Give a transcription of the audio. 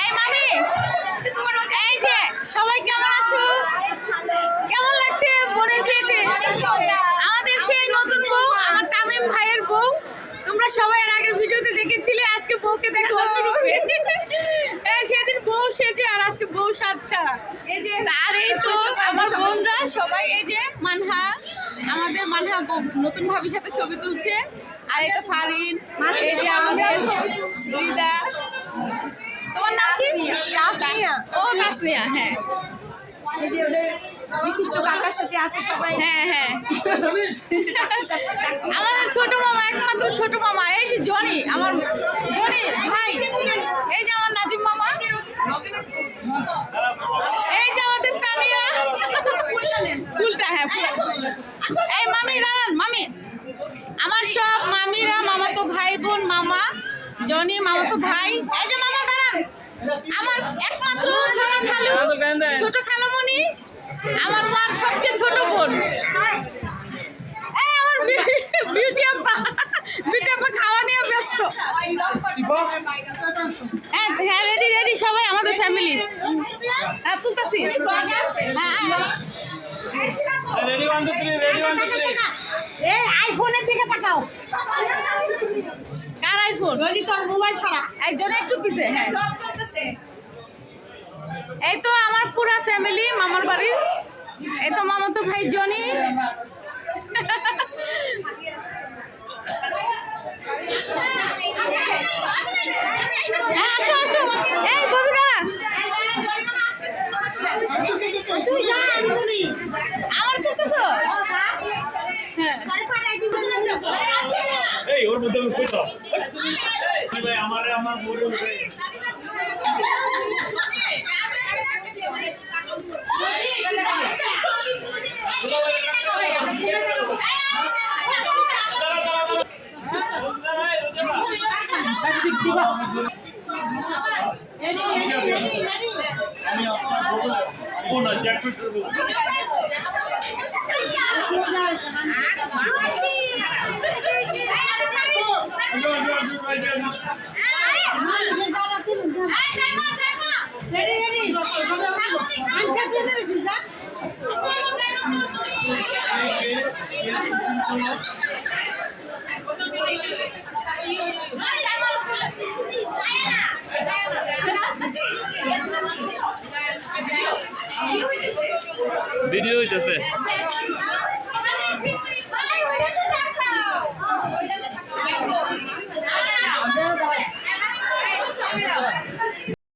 এই মামি এই যে সবাই কেমন আছো? কেমন লাগছে বোনের বিয়েতে? আমাদের সেই নতুন বউ আমার তামিম ভাইয়ের বউ। তোমরা সবাই এর আগের ভিডিওতে দেখেছিলে আজকে বউকে দেখলাম। এই সেদিন বউ সেজে আর আজকে বউ সাজ ছাড়া আর এই তো আমার বোনরা সবাই এই যে মানহা আমাদের মানহা নতুন ভাবির সাথে ছবি তুলছে। আর এই তো ফারিন এই যে আমাদের লিদা তোমার নাম কি তাসনিয়া ও তাসনিয়া হ্যাঁ। এই যে ওদের বিশিষ্ট কাকার সাথে আছে সবাই। হ্যাঁ হ্যাঁ। আমাদের ছোট মামা একমাত্র ছোট মামা এই যে জনি আমার জনি ভাই এই যে আমার নাজিম মামা। এই যে আমাদের তানিয়া। ফুলটা হ্যাঁ এই মামি দাঁড়ান মামি। আমার সব মামিরা মামাতো ভাই বোন মামা জনি মামাতো ভাই। এই যে আমার একমাত্র ছোট খালু ছোট খালামণি আমার মার সবচেয়ে ছোট বোন। আমার বিউটি আপ্পা বিউটি আপ্পা খাওয়া নিয়ে ব্যস্ত। হ্যাঁ হ্যাঁ রেডি রেডি সবাই আমাদের ফ্যামিলি হ্যাঁ তুলতাছি। হ্যাঁ ready one two three ready one two three এই আইফোনের দিকে তাকাও। কার আইফোন তোর মোবাইল ছাড়া। একজনে একটু পিছে হ্যাঁ এই তো আমার পুরা ফ্যামিলি মামার বাড়ির এই তো মামাতো ভাই জনি হ্যাঁ, আসো, আসো। এই, ববি দাঁড়া। তুই যা আমি বলি আমার? হ্যাঁ। ওর মধ্যে ভাই আমি আপনার ভিডিও হইতেছে।